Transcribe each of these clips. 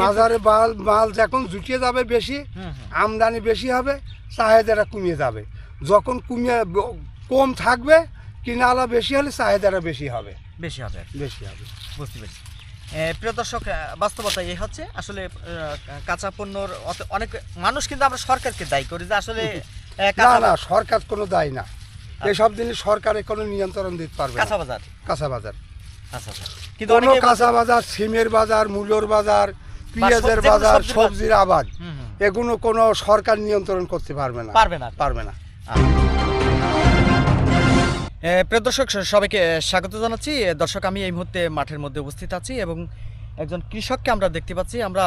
মাজারে মাল মাল যখন জুটিয়ে যাবে বেশি। আমদানি বেশি হবে চাহিদাটা কমিয়ে যাবে। যখন কমিয়ে কম থাকবে কিনালা বেশি হলে চাহিদাটা বেশি হবে। বেশি হবে বেশি হবে। বুঝতে পেরেছি। প্রিয় দর্শক বাস্তবতা এই হচ্ছে। আসলে কাঁচা পণ্যর অনেক মানুষ কিন্তু আমরা সরকারকে দায়ী করি যে আসলে না না সরকার কোনো দায়ী না। এসব জিনিস সরকারের কোনো নিয়ন্ত্রণ দিতে পারবে কাঁচা বাজার? কাঁচা বাজার। আচ্ছা আচ্ছা কিন্তু কোনো কাঁচা বাজার সিমের বাজার মূলোর বাজার পেঁয়াজের বাজার সবজির আবাদ। এগুলো কোনো সরকার নিয়ন্ত্রণ করতে পারবে না। পারবে না। পারবে না। প্রিয় দর্শক সবাইকে স্বাগত জানাচ্ছি। দর্শক আমি এই মুহূর্তে মাঠের মধ্যে উপস্থিত আছি এবং একজন কৃষককে আমরা দেখতে পাচ্ছি। আমরা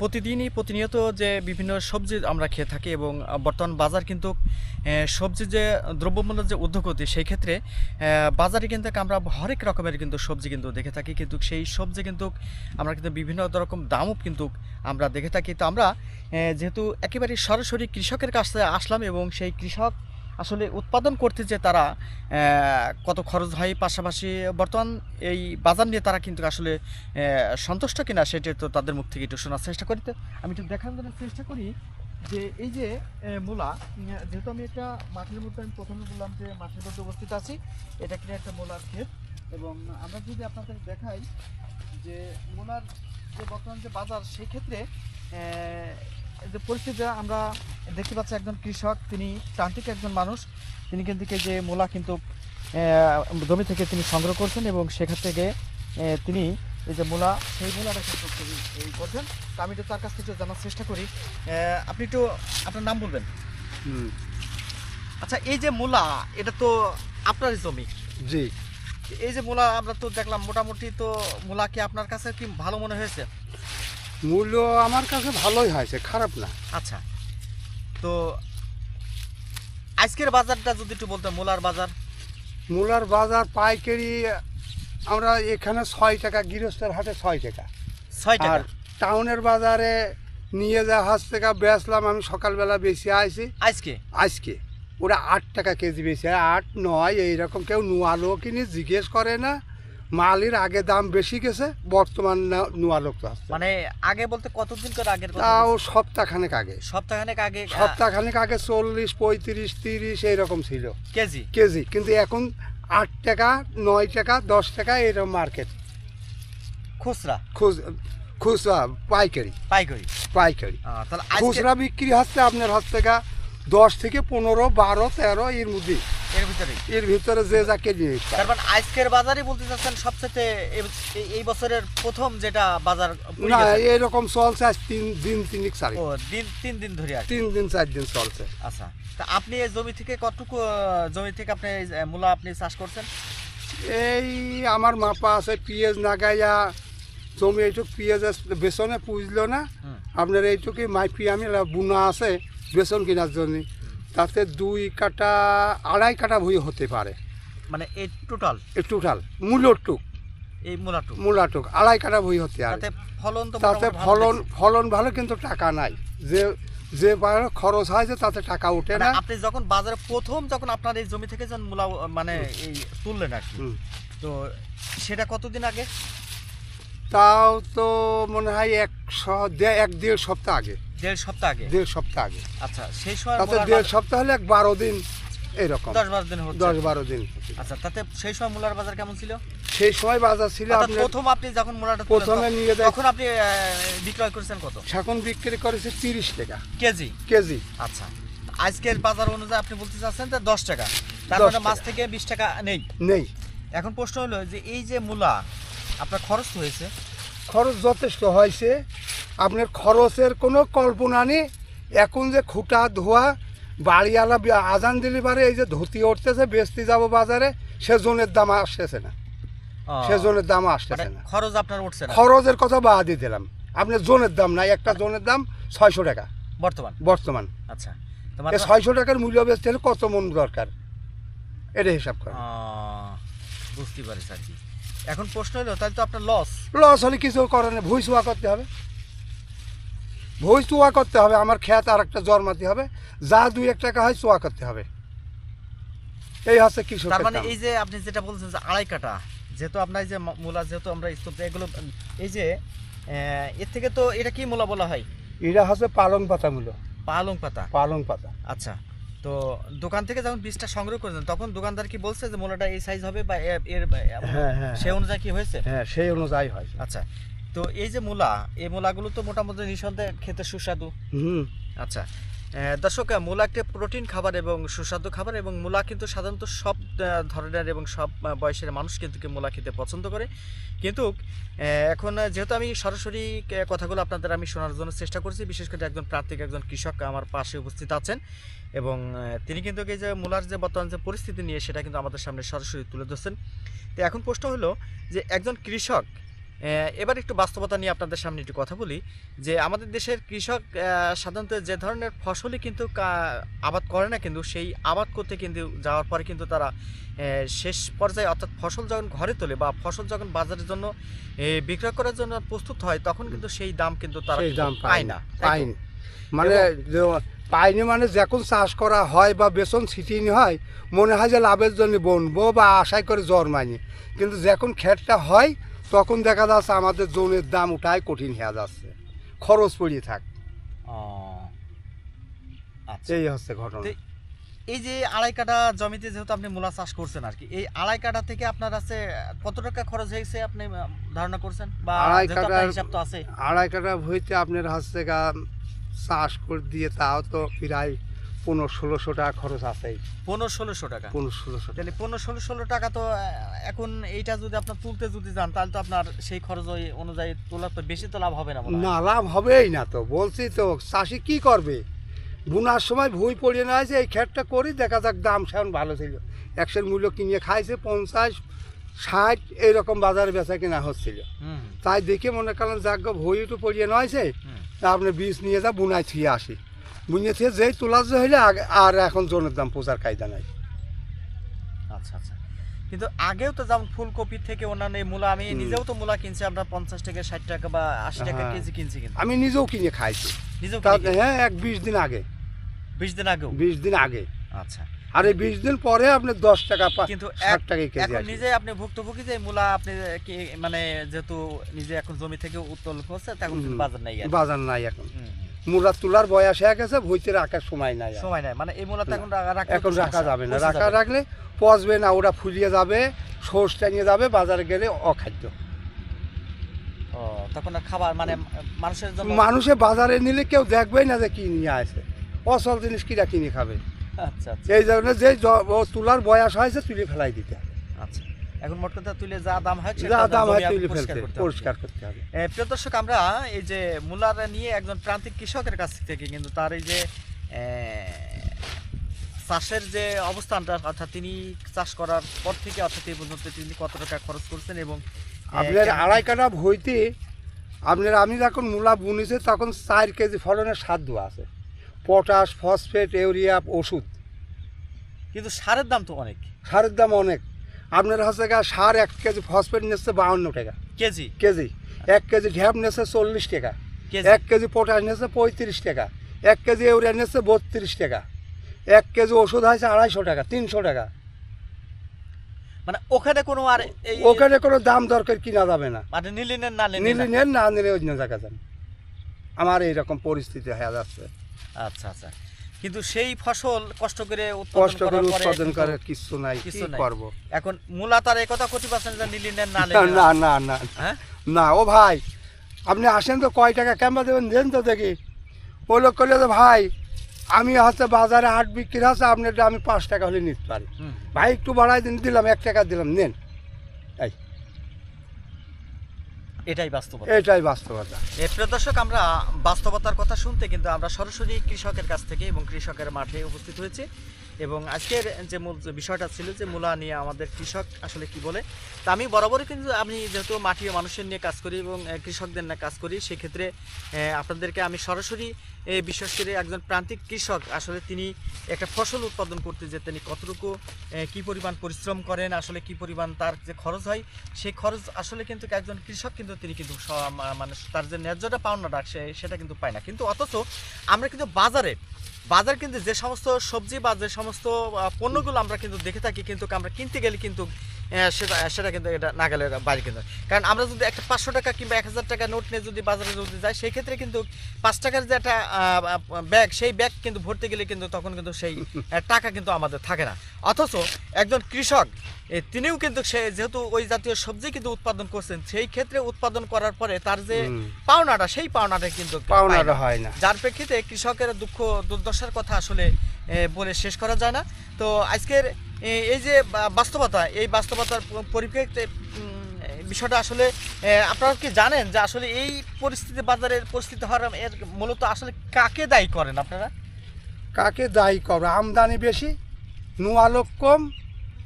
প্রতিদিনই প্রতিনিয়ত যে বিভিন্ন সবজি আমরা খেয়ে থাকি এবং বর্তমান বাজার কিন্তু সবজি যে দ্রব্যমূল্যের যে উদ্যোগতি সেই ক্ষেত্রে বাজারে কিন্তু আমরা হরেক রকমের কিন্তু সবজি কিন্তু দেখে থাকি। কিন্তু সেই সবজি কিন্তু আমরা কিন্তু বিভিন্ন রকম দামও কিন্তু আমরা দেখে থাকি। তো আমরা যেহেতু একেবারে সরাসরি কৃষকের কাছে আসলাম এবং সেই কৃষক আসলে উৎপাদন করতে যে তারা কত খরচ হয় পাশাপাশি বর্তমান এই বাজার নিয়ে তারা কিন্তু আসলে সন্তুষ্ট কিনা সেটা তো তাদের মুখ থেকে একটু শোনার চেষ্টা করি। তো আমি একটু দেখানোর চেষ্টা করি যে এই যে মূলা যেহেতু আমি একটা মাঠের মধ্যে আমি প্রথমে বললাম যে মাঠের মধ্যে উপস্থিত আছি এটা কিনা একটা মূলার ক্ষেত। এবং আমরা যদি আপনাদের দেখাই যে মূলার যে বর্তমান যে বাজার সেই ক্ষেত্রে আহ, যে পরিস্থিতি আমরা দেখতে পাচ্ছি একজন কৃষক তিনি প্রান্তিক একজন মানুষ। তিনি কিন্তু যে মূলা কিন্তু জমি থেকে তিনি সংগ্রহ করছেন এবং সেখান থেকে তিনি এই যে মূলা সেই মূলাটা কিন্তু এই করছেন। তো আমি একটু তার কাছ থেকে জানার চেষ্টা করি। আপনি একটু আপনার নাম বলবেন? আচ্ছা এই যে মূলা এটা তো আপনারই জমি। জি। এই যে মূলা আমরা তো দেখলাম মোটামুটি তো মূলা কি আপনার কাছে কি ভালো মনে হয়েছে? মূল্য আমার কাছে ভালোই হয়েছে খারাপ না। আচ্ছা। তো আজকের বাজারটা যদি একটু বলতেন মূলার বাজার। মূলার বাজার পাইকারি আমরা এখানে ছয় টাকা গৃহস্থের হাটে ছয় টাকা। ছয় আর টাকা টাউনের বাজারে নিয়ে যাওয়া হাত থেকে বেচলাম আমি সকালবেলা বেশি আইছি। আজকে? আজকে। ওরা আট টাকা কেজি বেশি আট নয় এইরকম কেউ নোয়ালো কিনে জিজ্ঞেস করে না। মালের আগে দাম বেশি গেছে বর্তমান না- নোয়ালো তো আসছে। মানে আগে বলতে কতদিন করে আগের তাও? সপ্তাহখানেক আগে। সপ্তাহখানেক আগে সপ্তাহখানেক আগে চল্লিশ পঁয়ত্রিশ তিরিশ এইরকম ছিল। কেজি? কেজি কিন্তু এখন আট টাকা নয় টাকা দশ টাকা এরকম মার্কেট। খুচরা? খুচ খুচরা পাইকারি। পাইকারি? পাইকারি। তাহলে খুচরা বিক্রি হচ্ছে আপনার হাত থেকে দশ থেকে পনেরো বারো তেরো এর মধ্যে। এর ভিতরে এর ভিতরে যে যা কেজি নিচ্ছে। তার মানে আজকের বাজারই বলতে চাচ্ছেন সবচেয়ে এই- বছরের প্রথম যেটা বাজার না এরকম চলছে আজ তিন দিন তিনিক চারি ও দিন তিন দিন ধরে কি। তিন দিন চার দিন চলছে। আচ্ছা। তা আপনি এই জমি থেকে কতটুকু জমি থেকে আপনি মূলা আপনি চাষ করছেন? এই আমার মাপা আছে পিঁয়াজ নাগাইয়া জমি এইটুক পিঁয়াজ বেসনে পুজলো না। আপনার এইটুকুই মাইপি আমি বুনা আছে বেসন কেনার জন্য। তাতে দুই কাটা আড়াই কাটা ভুঁই হতে পারে। মানে এই টোটাল? এই টোটাল মূলর টুক এই মূলাটু মূলা টুক আড়াই কাটা ভুঁই হতে পারে। ফলন তো তাতে ফলন ফলন ভালো কিন্তু টাকা নাই। যে যে খরচ হয় যে তাতে টাকা ওঠে মানে না। আপনি যখন বাজারে প্রথম যখন আপনার এই জমি থেকে যখন মূলা মানে এই তুললেন আর। তো সেটা কতদিন আগে? তাও তো মনে হয় একশো দে- এক দেড় সপ্তাহ আগে। দেড় সপ্তাহ আগে? দেড় সপ্তাহ আগে। আচ্ছা সেই সময় তাতে দেড় সপ্তাহ হলে এক বারো দিন এরকম। দশ বারো দিন দশ বারো দিন। আচ্ছা তাতে সেই সময় মূলার বাজার কেমন ছিল? সেই সময় বাজার ছিল প্রথম আপনি যখন মূলাটা প্রথমে নিয়ে যাই তখন আপনি বিক্রয় করেছেন কত? এখন বিক্রি করেছে তিরিশ টাকা। কেজি? কেজি। আচ্ছা আজকের বাজার অনুযায়ী আপনি বলতে চাচ্ছেন যে দশ টাকা। তার 10 মানে মাছ থেকে বিশ টাকা নেই। নেই। এখন প্রশ্ন হলো যে এই যে মূলা আপনার খরচ হয়েছে? খরচ যথেষ্ট হয়েছে। আপনার খরচের কোনো কল্পনা নেই। এখন যে খুঁটা ধোয়া বাড়িওয়ালা আজান দিলে পারে এই যে ধুতি উঠতেছে বেচতে যাব বাজারে সেজনের দাম আসতেছে না। সেজনের দাম মানে আসতেছে না। খরচ আপনার উঠছে খরচের কথা বাদই দিলাম। আপনার জোনের দাম নাই একটা জোনের দাম ছয়শো টাকা। বর্তমান? বর্তমান। আচ্ছা। ছয়শো টাকার মূল্য বেচতে হলে কত মন দরকার? এটা হিসাব করে বুঝতে কি। এখন প্রশ্ন হলো তাহলে তো আপনার লস লস হলে কিছু করে না ভুই চুয়া করতে হবে। ভুই চুয়া করতে হবে আমার খেত আর একটা জন্মাতে হবে। যা দুই এক টাকা হয় চুয়া করতে হবে। এই হচ্ছে কৃষক তার মানে এই যে আপনি যেটা বলছেন যে আড়াই কাটা যেহেতু আপনার যে মূলা যেহেতু আমরা স্তূপ এগুলো এই যে এর থেকে তো এটা কি মূলা বলা হয়? এটা হচ্ছে পালং পাতা মূল। পালং পাতা? পালং পাতা। আচ্ছা তো দোকান থেকে যখন বীজটা সংগ্রহ করেছেন তখন দোকানদার কি বলছে যে মূলাটা এই সাইজ হবে বা এর হ্যাঁ হ্যাঁ সে অনুযায়ী কি হয়েছে? হ্যাঁ সেই অনুযায়ী হয়। আচ্ছা তো এই যে মূলা এই মূলাগুলো তো মোটামুটি নিঃসন্দেহে খেতে সুস্বাদু। হুম। আচ্ছা দর্শক মূলা একটা প্রোটিন খাবার এবং সুস্বাদু খাবার এবং মূলা কিন্তু সাধারণত সব ধরনের এবং সব বয়সের মানুষ কিন্তু মূলা খেতে পছন্দ করে। কিন্তু এখন যেহেতু আমি সরাসরি কথাগুলো আপনাদের আমি শোনার জন্য চেষ্টা করছি বিশেষ করে একজন প্রান্তিক একজন কৃষক আমার পাশে উপস্থিত আছেন এবং তিনি কিন্তু এই যে মূলার যে বর্তমান যে পরিস্থিতি নিয়ে সেটা কিন্তু আমাদের সামনে সরাসরি তুলে ধরছেন। তো এখন প্রশ্ন হলো যে একজন কৃষক এবার একটু বাস্তবতা নিয়ে আপনাদের সামনে একটু কথা বলি যে আমাদের দেশের কৃষক সাধারণত যে ধরনের ফসলই কিন্তু আবাদ করে না কিন্তু সেই আবাদ করতে কিন্তু যাওয়ার পরে কিন্তু তারা শেষ পর্যায়ে অর্থাৎ ফসল যখন ঘরে তোলে বা ফসল যখন বাজারের জন্য বিক্রয় করার জন্য প্রস্তুত হয় তখন কিন্তু সেই দাম কিন্তু তারা দাম পায় না? পাইনি মানে যে- পাইনি মানে যখন চাষ করা হয় বা বেতন ছিটিয়ে হয় মনে হয় যে লাভের জন্য বনবো বা আশাই করে জ্বর মানি কিন্তু যখন ক্ষেতটা হয় তখন দেখা যাচ্ছে আমাদের জমির দাম উঠায় কঠিন হয়ে যাচ্ছে। খরচ পড়িয়ে থাক। আচ্ছা। এই হচ্ছে ঘটনা। এই যে আড়াই কাঠা জমিতে যেহেতু আপনি মূলা চাষ করছেন আর কি এই আড়াই কাটা থেকে আপনার আছে কত টাকা খরচ হয়েছে আপনি ধারণা করছেন? বা আড়াই কাঠার- হিসাব তো আছে। আড়াই কাটা ভইতে আপনার হচ্ছে চাষ করে দিয়ে তাও তো প্রায় পনেরো ষোলোশো টাকা খরচ আছেই পনেরো ষোলোশো টাকা? পনেরো ষোলোশো তাহলে পনেরো ষোলো ষোলো টাকা তো এখন এইটা যদি আপনার তুলতে যদি যান তাহলে তো আপনার সেই খরচ ওই অনুযায়ী তোলার তো বেশি তো লাভ হবে না না লাভ হবেই না তো। বলছি তো চাষি কি করবে? বুনার সময় ভুই পড়িয়ে না আছে এই ক্ষেতটা করি দেখা যাক দাম সেমন ভালো ছিল। একশোর মূল্য কিনে খাইছে পঞ্চাশ ষাট এইরকম বাজারে বেচা কিনা হচ্ছিল। তাই দেখে মনে করলাম যাক ভুই একটু পড়িয়ে নয়ছে আপনি বীজ নিয়ে যা বুনায় থিয়ে আসি। থিয়ে যেই তোলা যে হইলে আগে- আর এখন জনের দাম প্রচার কায়দা নাই। আচ্ছা আচ্ছা। কিন্তু আগেও তো যেমন ফুলকপি থেকে অন্যান্য মূলা আমি নিজেও তো মূলা কিনছি আমরা পঞ্চাশ থেকে ষাট টাকা বা আশি টাকা হ্যাঁ। কেজি কিনছি কিন্তু। আমি নিজেও কিনে খাইছি। নিজেও কিনে হ্যাঁ এক বিশ দিন আগে। বিশ দিন আগেও? বিশ দিন আগে। আচ্ছা। আর এই বিশ দিন পরে আপনি দশ টাকা কিন্তু এক- টাকা কেজি এখন নিজে আপনি ভুক্তভোগী যে মূলা আপনি মানে যেহেতু নিজে এখন জমি থেকে উত্তোলন করছে তখন বাজার নাই বাজার নাই এখন। মুলা তোলার বয়স হয়ে গেছে ভুইতে রাখার সময় নাই সময় নাই। মানে এই মূলা এখন এখন রাখা যাবে না। রাখা রাখলে পচবে না ওরা ফুলিয়ে যাবে সোর্স টাঙিয়ে যাবে বাজারে গেলে অখাদ্য। তখন খাবার মানে মানুষের জন্য মানুষে বাজারে নিলে কেউ দেখবেই না যে কি নিয়ে আসে। অসল জিনিস কিরা কিনে খাবে? আচ্ছা আচ্ছা। এই জন্য যে তোলার বয়স হয়েছে তুলে ফেলাই দিতে আচ্ছা। এখন মোট কথা তুলে যা দাম হয় যা দাম হয় তুলে ফেলতে। পরিষ্কার করতে হবে। প্রিয় দর্শক আমরা এই যে মূলার নিয়ে একজন প্রান্তিক কৃষকের কাছ থেকে কিন্তু তার এই যে চাষের যে অবস্থানটা অর্থাৎ তিনি চাষ করার পর থেকে অর্থাৎ এই পর্যন্ত তিনি কত টাকা খরচ করছেন এবং আপনার আড়াই কাটা ভইতে আপনার আমি যখন মূলা বুনেছি তখন চার কেজি ফলনের সাধ্য আছে। পটাশ ফসফেট ইউরিয়া ওষুধ। কিন্তু সারের দাম তো অনেক। সারের দাম অনেক। আপনার হচ্ছে গা সার এক কেজি ফসফেট নিচ্ছে বাউন্ন টাকা। কেজি? কেজি। এক কেজি ঢ্যাপ নিচ্ছে চল্লিশ টাকা। এক কেজি পটাশ নিচ্ছে পঁয়ত্রিশ টাকা। এক কেজি ইউরিয়া নিচ্ছে বত্রিশ টাকা। এক কেজি ওষুধ হয়েছে আড়াইশো টাকা তিনশো টাকা। মানে ওখানে কোনো আর ওখানে কোনো দাম দরকার কিনা যাবে না। মানে নিলি নেন না নিলি নেন না নিলে অন্য জায়গা যান। আমার এইরকম পরিস্থিতি হয়ে যাচ্ছে। আচ্ছা আচ্ছা। কিন্তু সেই ফসল কষ্ট করে উৎপাদন কষ্ট করে করার উৎপাদন কিন্তু করে কিছু নাই কি কিছু। করব? এখন মূলা তার এই কথা কোটি পার্সেন্ট যে নিলি নেন না না না না না না। হ্যাঁ? ও ভাই আপনি আসেন তো কয় টাকা ক্যাম্পা দেবেন দেন তো দেখি। ও লোক করলে তো ভাই আমি হচ্ছে বাজারে আট বিক্রি আছে আপনার আমি পাঁচ টাকা হলে নিতে পারি। ভাই একটু বাড়াই দিন দিলাম এক টাকা দিলাম নেন। এটাই বাস্তবতা। এটাই বাস্তবতা। প্রিয় দর্শক আমরা বাস্তবতার কথা শুনতে কিন্তু আমরা সরাসরি কৃষকের কাছ থেকে এবং কৃষকের মাঠে উপস্থিত হয়েছি। এবং আজকের যে মূল বিষয়টা ছিল যে মূলা নিয়ে আমাদের কৃষক আসলে কি বলে, তা আমি বরাবরই কিন্তু আমি যেহেতু মাটি মানুষের নিয়ে কাজ করি এবং কৃষকদের নিয়ে কাজ করি, সেক্ষেত্রে আপনাদেরকে আমি সরাসরি বিশেষ করে একজন প্রান্তিক কৃষক আসলে তিনি একটা ফসল উৎপাদন করতে যে তিনি কতটুকু কি পরিমাণ পরিশ্রম করেন, আসলে কি পরিমাণ তার যে খরচ হয় সেই খরচ আসলে কিন্তু একজন কৃষক কিন্তু তিনি কিন্তু মানে তার যে ন্যায্যটা পাওনা সে, সেটা কিন্তু পায় না। কিন্তু অথচ আমরা কিন্তু বাজারে বাজার কিন্তু যে সমস্ত সবজি বা যে সমস্ত পণ্যগুলো আমরা কিন্তু দেখে থাকি, কিন্তু আমরা কিনতে গেলে কিন্তু সেটা সেটা কিন্তু এটা নাগালের বাইরে কিন্তু। কারণ আমরা যদি একটা পাঁচশো টাকা কিংবা এক হাজার টাকা নোট নিয়ে যদি বাজারে যদি যাই সেই ক্ষেত্রে কিন্তু পাঁচ টাকার যে একটা ব্যাগ সেই ব্যাগ কিন্তু ভরতে গেলে কিন্তু তখন কিন্তু সেই টাকা কিন্তু আমাদের থাকে না। অথচ একজন কৃষক তিনিও কিন্তু সে যেহেতু ওই জাতীয় সবজি কিন্তু উৎপাদন করছেন সেই ক্ষেত্রে উৎপাদন করার পরে তার যে পাওনাটা সেই পাওনাটা কিন্তু পাওনাটা হয় না। যার প্রেক্ষিতে কৃষকের দুঃখ দুর্দশার কথা আসলে বলে শেষ করা যায় না। তো আজকের এই যে বাস্তবতা এই বাস্তবতার পরিপ্রেক্ষিতে বিষয়টা আসলে আপনারা কি জানেন যে আসলে এই পরিস্থিতি বাজারের পরিস্থিতি হওয়ার এর মূলত আসলে কাকে দায়ী করেন আপনারা? কাকে দায়ী করবে আমদানি বেশি নোয়া লোক কম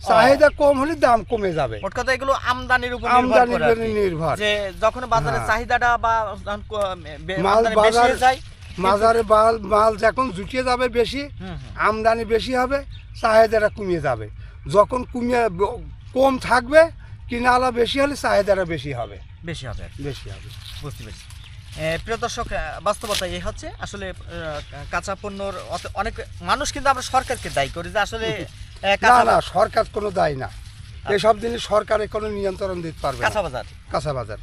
চাহিদা কম হলে দাম কমে যাবে। মোট কথা এগুলো আমদানির উপর আমদানির উপরে। নির্ভর। যে যখন বাজারে হ্যাঁ। চাহিদাটা বা মাল বেশি যায় মাজারে মাল মাল যখন জুটিয়ে যাবে বেশি। আমদানি বেশি হবে চাহিদাটা কমিয়ে যাবে। যখন কমিয়ে কম থাকবে কিনালা বেশি হলে চাহিদাটা বেশি হবে। বেশি হবে বেশি হবে। বুঝতে পেরেছি। প্রিয় দর্শক বাস্তবতা এই হচ্ছে। আসলে কাঁচা পণ্যর অনেক মানুষ কিন্তু আমরা সরকারকে দায়ী করি যে আসলে না না সরকার কোনো দায় না। এসব জিনিস সরকারে কোনো নিয়ন্ত্রণ দিতে পারবে কাঁচা বাজার। কাঁচা বাজার।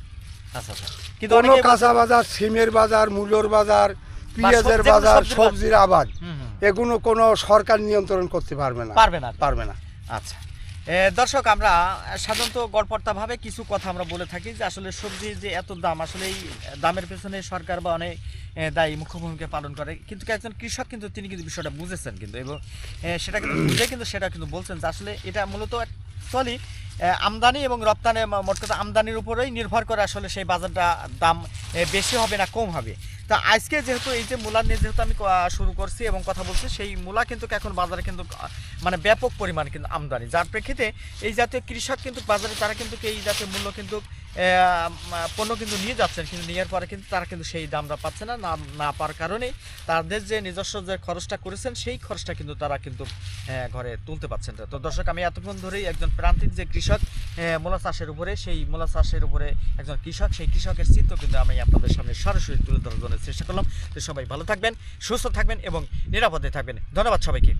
আচ্ছা আচ্ছা কিন্তু কোনো কাঁচা বাজার সিমের বাজার মূলোর বাজার পেঁয়াজের বাজার সবজির আবাদ। এগুলো কোনো সরকার নিয়ন্ত্রণ করতে পারবে না। পারবে না। পারবে না। আচ্ছা। দর্শক আমরা সাধারণত গড়পড়তাভাবে কিছু কথা আমরা বলে থাকি যে আসলে সবজির যে এত দাম আসলে এই দামের পেছনে সরকার বা অনেক দায়ী মুখ্য ভূমিকা পালন করে। কিন্তু একজন কৃষক কিন্তু তিনি কিন্তু বিষয়টা বুঝেছেন কিন্তু এবং সেটা কিন্তু বুঝে কিন্তু সেটা কিন্তু বলছেন যে আসলে এটা মূলত অ্যাকচুয়ালি আমদানি এবং রপ্তানি মোট কথা আমদানির উপরেই নির্ভর করে আসলে সেই বাজারটা দাম বেশি হবে না কম হবে। তা আজকে যেহেতু এই যে মূলা নিয়ে যেহেতু আমি শুরু করছি এবং কথা বলছি, সেই মূলা কিন্তু এখন বাজারে কিন্তু মানে ব্যাপক পরিমাণ কিন্তু আমদানি। যার প্রেক্ষিতে এই জাতীয় কৃষক কিন্তু বাজারে, তারা কিন্তু এই জাতীয় মূল্য কিন্তু পণ্য কিন্তু নিয়ে যাচ্ছেন, কিন্তু নেওয়ার পরে কিন্তু তারা কিন্তু সেই দামটা পাচ্ছে না না পাওয়ার কারণে তাদের যে নিজস্ব যে খরচটা করেছেন, সেই খরচটা কিন্তু তারা কিন্তু ঘরে তুলতে পারছেন তো দর্শক, আমি এতক্ষণ ধরেই একজন প্রান্তিক যে কৃষক মূলা চাষের উপরে, সেই মূলা চাষের উপরে একজন কৃষক, সেই কৃষকের চিত্র কিন্তু আমি আপনাদের সামনে সরাসরি তুলে ধরার জন্য চেষ্টা করলাম। তো সবাই ভালো থাকবেন, সুস্থ থাকবেন এবং নিরাপদে থাকবেন। ধন্যবাদ সবাইকে।